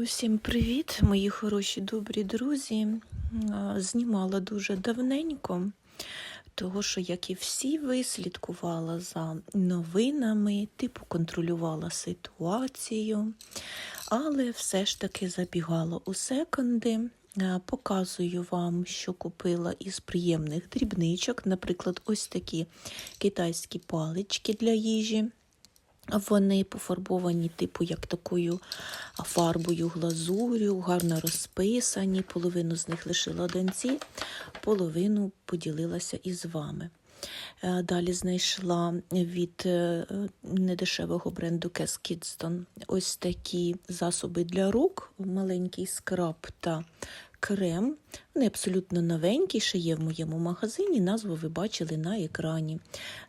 Усім привіт, мої хороші добрі друзі. Знімала дуже давненько, того що, як і всі ви, слідкувала за новинами, типу контролювала ситуацію, але все ж таки забігала у секонди. Показую вам, що купила із приємних дрібничок, наприклад, ось такі китайські палички для їжі. Вони пофарбовані, типу, як такою фарбою глазурю, гарно розписані. Половину з них лишила доньці, половину поділилася із вами. Е, Далі знайшла від е, недешевого бренду Cass Kidston ось такі засоби для рук, маленький скраб та крем. Вони абсолютно новенькі, ще є в моєму магазині. Назву ви бачили на екрані.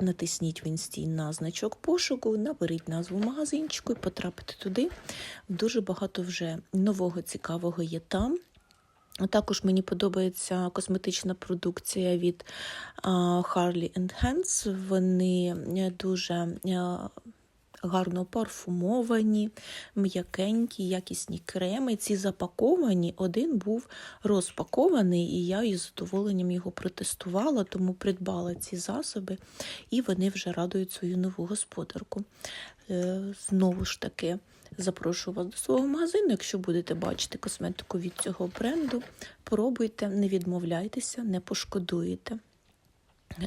Натисніть в інсті на значок пошуку, наберіть назву магазинчику і потрапите туди. Дуже багато вже нового цікавого є там. Також мені подобається косметична продукція від Harley Hands. Вони е, дуже е, гарно парфумовані, м'якенькі, якісні креми. Ці запаковані, один був розпакований, і я із задоволенням його протестувала, тому придбала ці засоби, і вони вже радують свою нову господарку. Е, Знову ж таки, запрошую вас до свого магазину. Якщо будете бачити косметику від цього бренду, пробуйте, не відмовляйтеся, не пошкодуєте.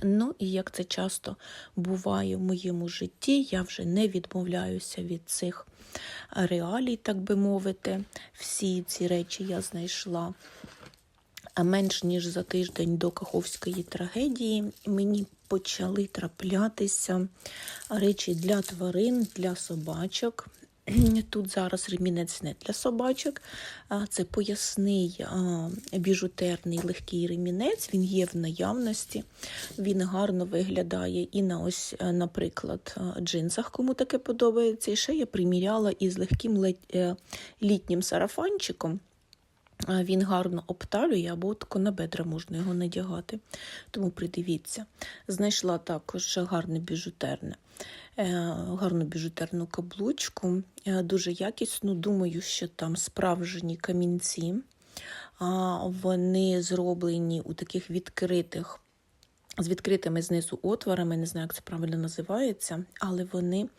Ну і як це часто буває в моєму житті, я вже не відмовляюся від цих реалій, так би мовити. Всі ці речі я знайшла менш ніж за тиждень до Каховської трагедії. Мені почали траплятися речі для тварин, для собачок. Тут зараз ремінець не для собачок, це поясний біжутерний легкий ремінець. Він є в наявності, він гарно виглядає і на ось, е, наприклад, джинсах, кому таке подобається. І ще я приміряла із легким е, літнім сарафанчиком. Він гарно обталює, або тако на бедра можна його надягати. Тому придивіться. Знайшла також гарне біжутерне, гарну біжутерну каблучку, е, дуже якісну. Думаю, що там справжні камінці. Вони зроблені у таких відкритих. З відкритими знизу отворами, не знаю, як це правильно називається, але вони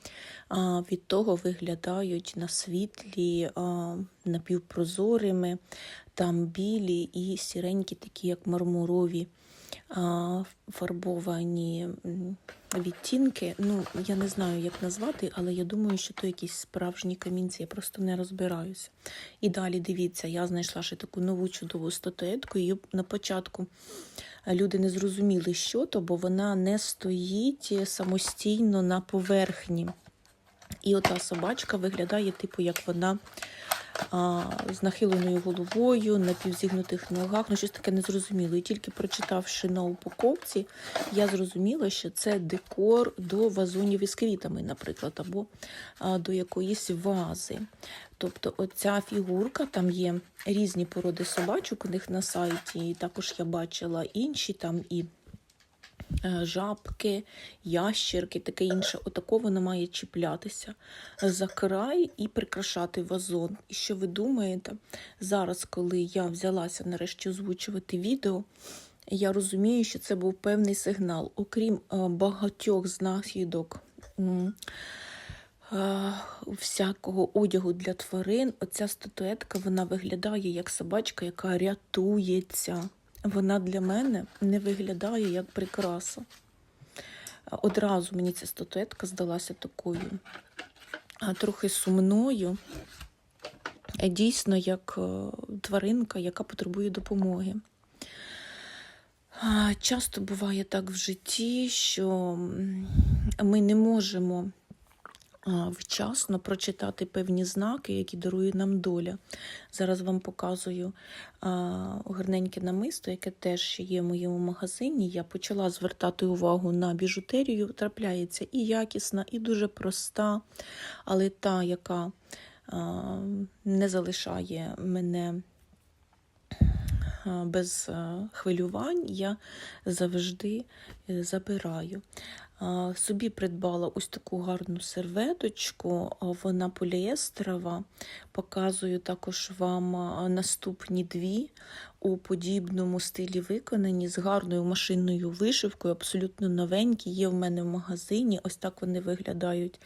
від того виглядають на світлі, напівпрозорими, там білі і сіренькі, такі як мармурові фарбовані відтінки. Ну, я не знаю, як назвати, але я думаю, що то якісь справжні камінці, я просто не розбираюся. І далі дивіться, я знайшла ще таку нову чудову статуетку, її на початку люди не зрозуміли, що то, бо вона не стоїть самостійно на поверхні. І ота собачка виглядає, типу, як вона а, з нахиленою головою, на півзігнутих ногах, ну щось таке незрозуміло. І тільки прочитавши на упаковці, я зрозуміла, що це декор до вазонів із квітами, наприклад, або а, до якоїсь вази. Тобто оця фігурка, там є різні породи собачок у них на сайті, і також я бачила інші там і жабки, ящерки, таке інше. Отако вона має чіплятися за край і прикрашати вазон. І що ви думаєте? Зараз, коли я взялася нарешті озвучувати відео, я розумію, що це був певний сигнал. Окрім е, багатьох знахідок. е, Всякого одягу для тварин, оця статуетка вона виглядає як собачка, яка рятується. Вона для мене не виглядає як прикраса. Одразу мені ця статуетка здалася такою трохи сумною, Е, дійсно, як е, тваринка, яка потребує допомоги. Часто буває так в житті, що ми не можемо вчасно прочитати певні знаки, які дарує нам доля. Зараз вам показую гарненьке намисто, яке теж є в моєму магазині. Я почала звертати увагу на біжутерію. Трапляється і якісна, і дуже проста, але та, яка не залишає мене без хвилювань я завжди е, забираю. Собі придбала ось таку гарну серветочку, вона поліестерова. Показую також вам наступні дві у подібному стилі виконані з гарною машинною вишивкою, абсолютно новенькі. Є в мене в магазині. Ось так вони виглядають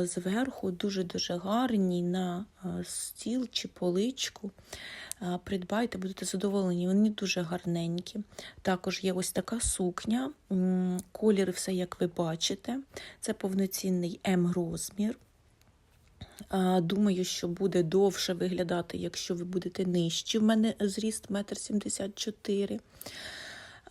зверху. Дуже-дуже гарні на стіл чи поличку. Придбайте, будете задоволені, вони дуже гарненькі. Також є ось така сукня, колір все, як ви бачите. Це повноцінний М-розмір. Думаю, що буде довше виглядати, якщо ви будете нижчі. В мене зріст 1,74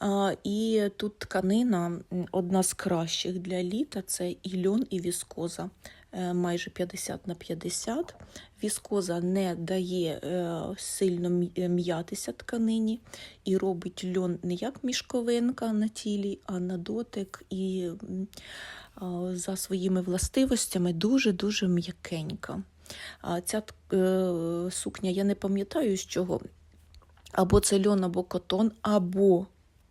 м. І тут тканина одна з кращих для літа це і льон, і віскоза. Е, Майже 50 на 50. Віскоза не дає е, сильно м'ятися тканині і робить льон не як мішковинка на тілі, а на дотик і за своїми властивостями дуже-дуже м'якенька. Ця е, сукня, я не пам'ятаю з чого. Або це льон, або котон, або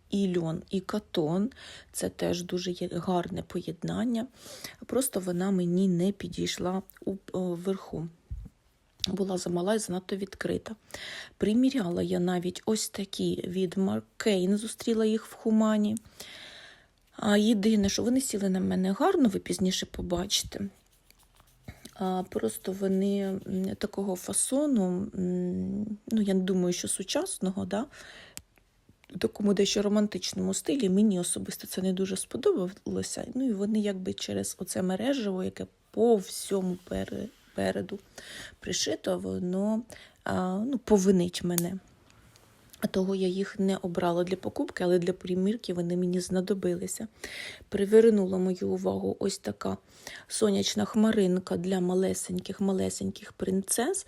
і льон, і катон. Це теж дуже гарне поєднання. Просто вона мені не підійшла вверху. Була замала і занадто відкрита. Приміряла я навіть ось такі від Марк Кейн, зустріла їх в Хумані. А єдине, що вони сіли на мене гарно, ви пізніше побачите. А, просто вони такого фасону, ну я думаю, що сучасного, да? В такому дещо романтичному стилі. Мені особисто це не дуже сподобалося. Ну і вони якби через оце мережево, яке по всьому переду пришито, воно а, ну, повинить мене. Того я їх не обрала для покупки, але для примірки вони мені знадобилися. Привернула мою увагу ось така сонячна хмаринка для малесеньких малесеньких принцес.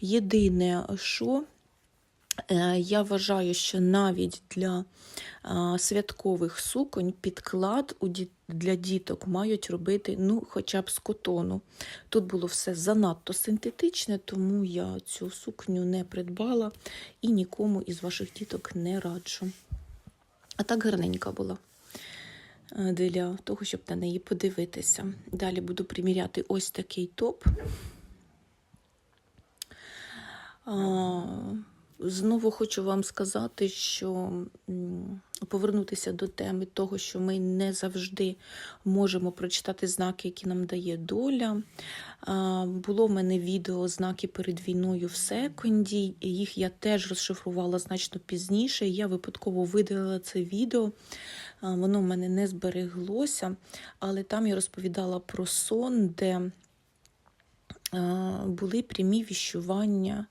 Єдине, що е, я вважаю, що навіть для святкових суконь підклад для діток мають робити ну, хоча б з котону. Тут було все занадто синтетичне, тому я цю сукню не придбала і нікому із ваших діток не раджу. А так гарненька була е, для того, щоб на неї подивитися. Далі буду приміряти ось такий топ. Знову хочу вам сказати, що повернутися до теми того, що ми не завжди можемо прочитати знаки, які нам дає доля. Було в мене відео знаки перед війною в секунді. Їх я теж розшифрувала значно пізніше. Я випадково видалила це відео. Воно в мене не збереглося, але там я розповідала про сон, де були прямі віщування,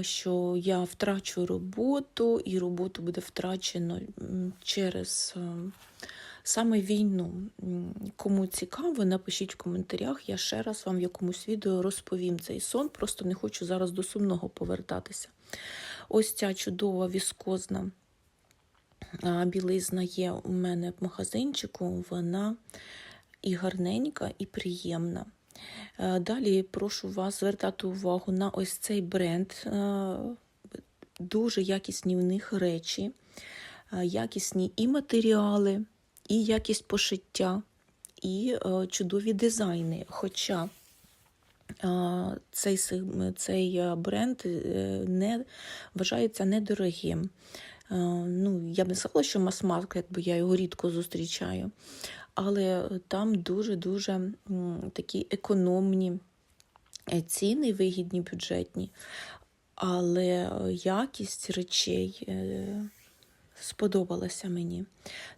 що я втрачу роботу, і роботу буде втрачено через саме війну. Кому цікаво, напишіть в коментарях. Я ще раз вам в якомусь відео розповім цей сон. Просто не хочу зараз до сумного повертатися. Ось ця чудова віскозна білизна є у мене в магазинчику. Вона і гарненька, і приємна. Е, Далі прошу вас звертати увагу на ось цей бренд. Е, Дуже якісні в них речі, е, якісні і матеріали, і якість пошиття, і чудові дизайни. Хоча цей, цей бренд не вважається недорогим. Ну, я б не сказала, що мас-маркет, бо я його рідко зустрічаю. Але там дуже-дуже такі економні е, ціни, вигідні, бюджетні. Але е, якість речей е, сподобалася мені.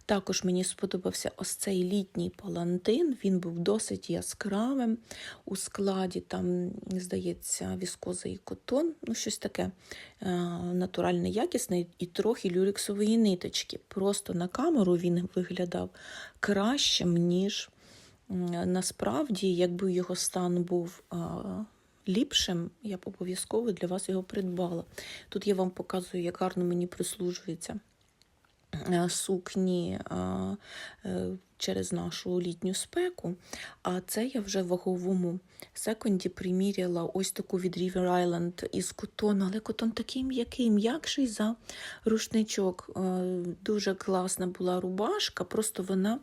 Також мені сподобався ось цей літній палантин. Він був досить яскравим. У складі там, здається, віскоза і котон, ну щось таке е, натуральне, якісне і трохи люрексової ниточки. Просто на камеру він виглядав кращим, ніж насправді, якби його стан був. а, Ліпшим я б обов'язково для вас його придбала. Тут я вам показую, як гарно мені прислужується е, сукні е, через нашу літню спеку. А це я вже в ваговому секунді приміряла ось таку від River Island із котону, але котон такий м'який, м'якший за рушничок. Е, Дуже класна була рубашка, просто вона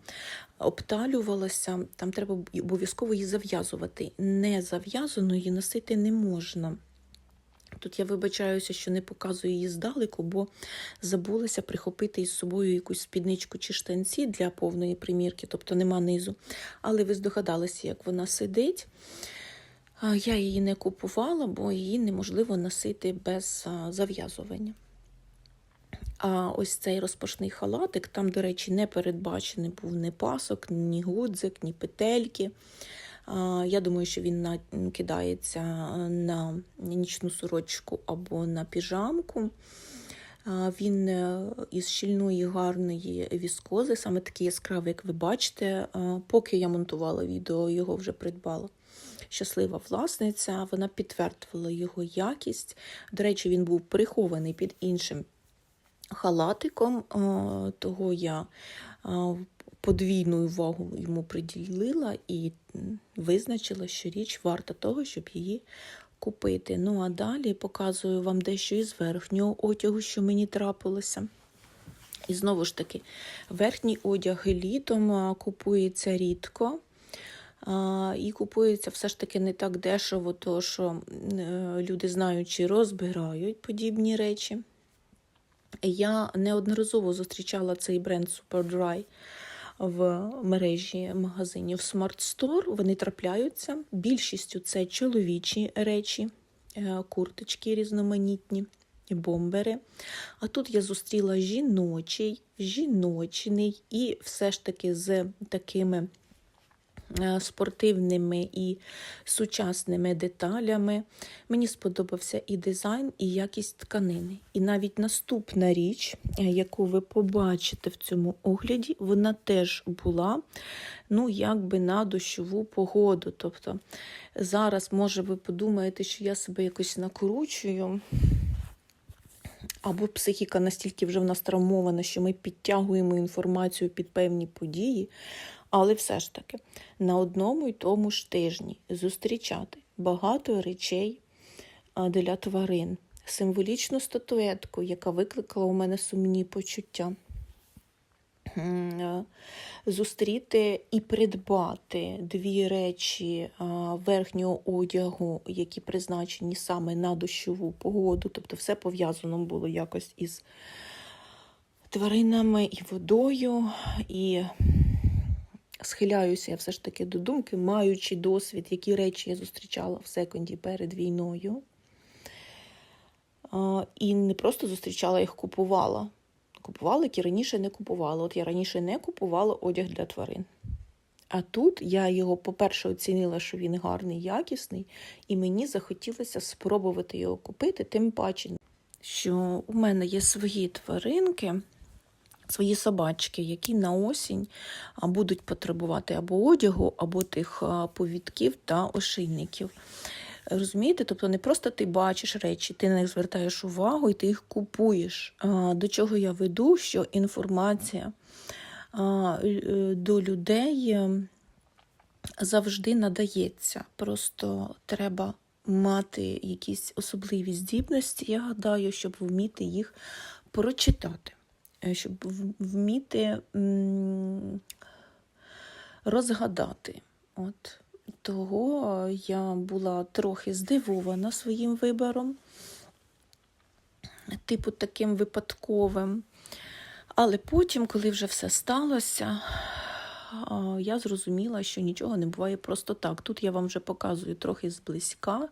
обталювалася, там треба обов'язково її зав'язувати. Не зав'язану її носити не можна. Тут я вибачаюся, що не показую її здалеку, бо забулася прихопити із собою якусь спідничку чи штанці для повної примірки, тобто нема низу. Але ви здогадалися, як вона сидить. Я її не купувала, бо її неможливо носити без зав'язування. А ось цей розпашний халатик, там, до речі, не передбачений був ні пасок, ні гудзик, ні петельки. Я думаю, що він кидається на нічну сорочку або на піжамку. Він е, із щільної гарної віскози, саме такий яскравий, як ви бачите. Поки я монтувала відео, його вже придбала. Щаслива власниця, вона підтвердила його якість. До речі, він був прихований під іншим халатиком, того я подвійну увагу йому приділила і визначила, що річ варта того, щоб її купити. Ну а далі показую вам дещо із верхнього одягу, що мені трапилося. І знову ж таки, верхній одяг літом купується рідко. І купується все ж таки не так дешево, тому що е, люди знаючи розбирають подібні речі. Я неодноразово зустрічала цей бренд Superdry в мережі магазинів Smart Store. Вони трапляються. Більшістю це чоловічі речі, е, курточки різноманітні, бомбери. А тут я зустріла жіночий, жіночний і все ж таки з такими спортивними і сучасними деталями. Мені сподобався і дизайн, і якість тканини. І навіть наступна річ, е, яку ви побачите в цьому огляді, вона теж була ну, якби на дощову погоду. Тобто зараз, може, ви подумаєте, що я себе якось накручую. Або психіка настільки вже в нас травмована, що ми підтягуємо інформацію під певні події, але все ж таки на одному й тому ж тижні зустрічати багато речей для тварин, символічну статуетку, яка викликала у мене сумні почуття. Е, Зустріти і придбати дві речі верхнього одягу, які призначені саме на дощову погоду, тобто все пов'язано було якось із тваринами і водою, і схиляюся я все ж таки до думки, маючи досвід, які речі я зустрічала в секунді перед війною. І не просто зустрічала, їх купувала. Купувала, які раніше не купувала. От я раніше не купувала одяг для тварин. А тут я його, по-перше, оцінила, що він гарний, якісний, і мені захотілося спробувати його купити, тим паче, що у мене є свої тваринки, свої собачки, які на осінь будуть потребувати або одягу, або тих повідків та ошейників. Розумієте? Тобто не просто ти бачиш речі, ти на них звертаєш увагу і ти їх купуєш. До чого я веду, що інформація е, до людей е, завжди надається. Просто треба мати якісь особливі здібності, я гадаю, щоб вміти їх прочитати, щоб вміти розгадати. От. Того я була трохи здивована своїм вибором, типу таким випадковим. Але потім, коли вже все сталося, я зрозуміла, що нічого не буває просто так. Тут я вам вже показую трохи зблизька.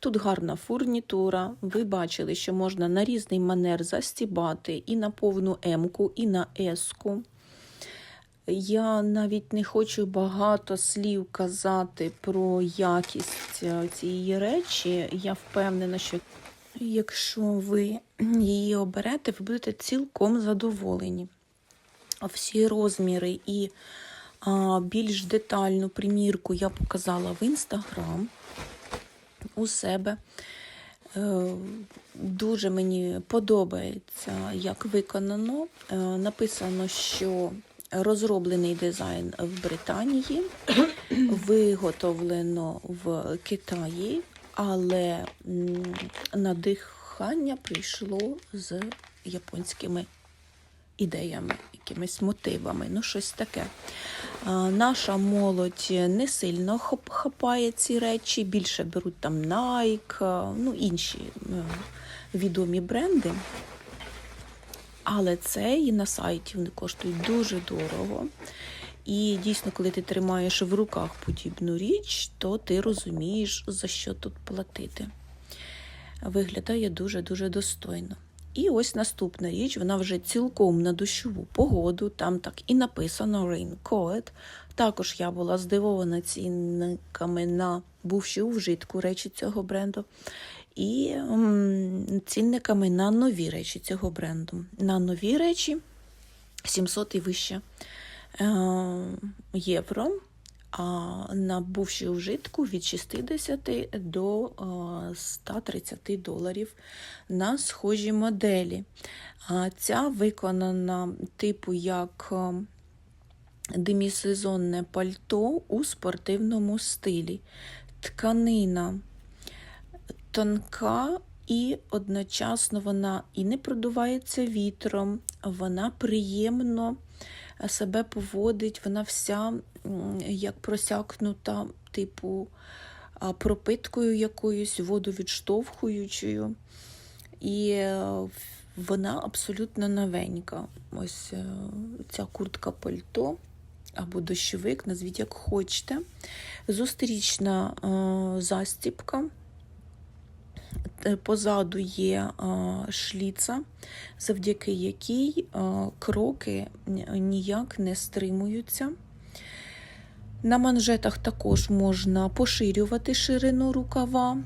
Тут гарна фурнітура. Ви бачили, що можна на різний манер застібати і на повну М-ку, і на С-ку. Я навіть не хочу багато слів казати про якість е, цієї речі. Я впевнена, що якщо ви її оберете, ви будете цілком задоволені. Всі розміри і більш детальну примірку я показала в інстаграм у себе. Е, Дуже мені подобається, як виконано. Е, Написано, що розроблений дизайн в Британії, виготовлено в Китаї, але надихання прийшло з японськими ідеями, якимись мотивами, ну щось таке. Наша молодь не сильно хапає ці речі, більше беруть там Nike, ну інші е, відомі бренди. Але це і на сайті вони коштують дуже дорого. І дійсно, коли ти тримаєш в руках подібну річ, то ти розумієш, за що тут платити. Виглядає дуже-дуже достойно. І ось наступна річ, вона вже цілком на дощову погоду, там так і написано Raincoat. Також я була здивована цінниками на бувші у вжитку речі цього бренду. І цінниками на нові речі цього бренду. На нові речі 700 і вище е, євро, а на бувші вжитку від 60 до е, 130 доларів на схожі моделі. Ця виконана типу як демісезонне пальто у спортивному стилі. Тканина тонка і одночасно вона і не продувається вітром, вона приємно себе поводить, вона вся як просякнута, типу пропиткою якоюсь, водовідштовхуючою. І е, вона абсолютно новенька. Ось е, ця куртка пальто або дощовик, назвіть як хочете. Зустрічна е, застіпка. Е, Позаду є шліца, завдяки якій кроки ніяк не стримуються. На манжетах також можна поширювати ширину рукава.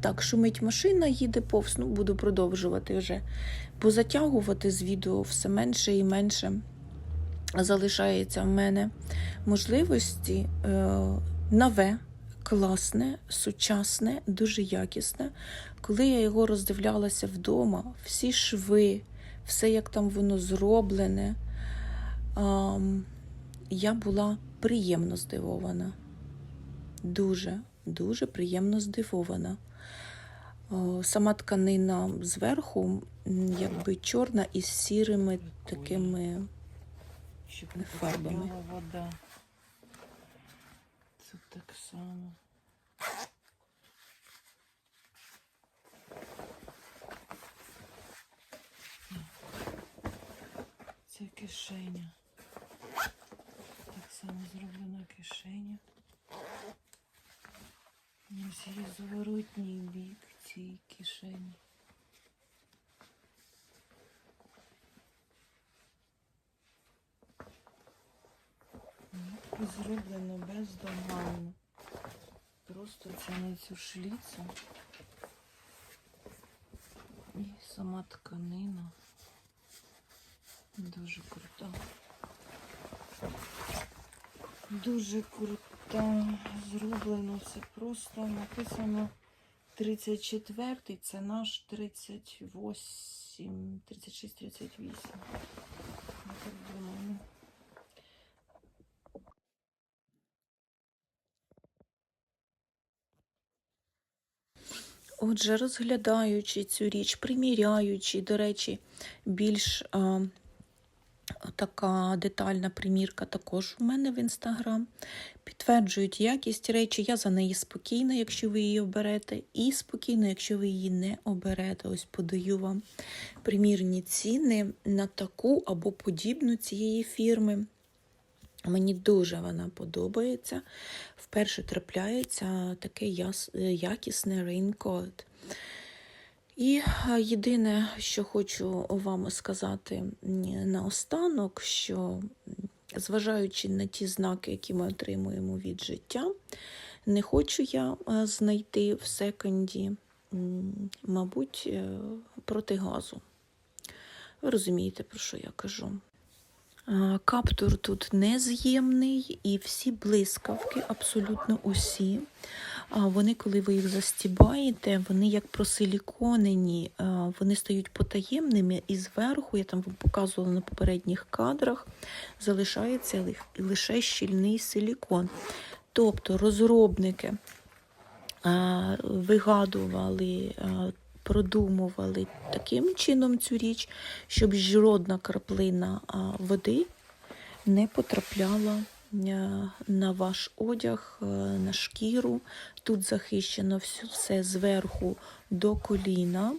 Так, шумить машина, їде повз, ну, буду продовжувати вже. Позатягувати з відео все менше і менше залишається в мене можливості е, нове, класне, сучасне, дуже якісне. Коли я його роздивлялася вдома, всі шви, все як там воно зроблене, я була приємно здивована. Дуже, дуже приємно здивована. Сама тканина зверху, якби чорна із сірими такими фарбами. Це так само. Це кишеня. Так само зроблена кишеня. Ось є зворотній бік цієї кишені. Зроблено бездоганно. Просто на цю шліцу. І сама тканина. Дуже крута. Дуже крута. Зроблено це просто написано 34, це наш 38, 36, 38. Я так думаю. Отже, розглядаючи цю річ, приміряючи, до речі, більш а, така детальна примірка також у мене в інстаграм. Підтверджують якість речі. Я за неї спокійна, якщо ви її оберете, і спокійно, якщо ви її не оберете. Ось подаю вам примірні ціни на таку або подібну цієї фірми. Мені дуже вона подобається. Вперше трапляється таке якісне рейнкот. І єдине, що хочу вам сказати наостанок, що зважаючи на ті знаки, які ми отримуємо від життя, не хочу я знайти в секонді, мабуть, е, протигазу. Ви розумієте, про що я кажу. Каптур тут нез'ємний і всі блискавки, абсолютно усі, вони, коли ви їх застібаєте, вони як просиліконені, вони стають потаємними, і зверху, я там вам показувала на попередніх кадрах, залишається лише щільний силікон. Тобто розробники вигадували, продумували таким чином цю річ, щоб жодна краплина води не потрапляла е, на ваш одяг, е, на шкіру. Тут захищено все зверху до коліна.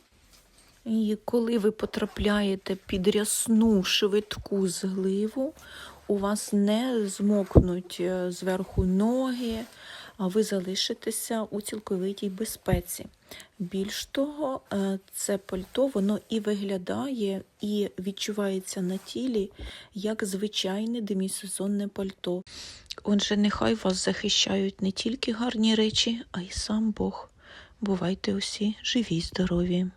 І коли ви потрапляєте під рясну швидку згливу, у вас не змокнуть е, зверху ноги, ви залишитеся у цілковитій безпеці. Більш того, е, це пальто воно і виглядає, і відчувається на тілі як звичайне демісезонне пальто. Отже, нехай вас захищають не тільки гарні речі, а й сам Бог. Бувайте усі живі й здорові!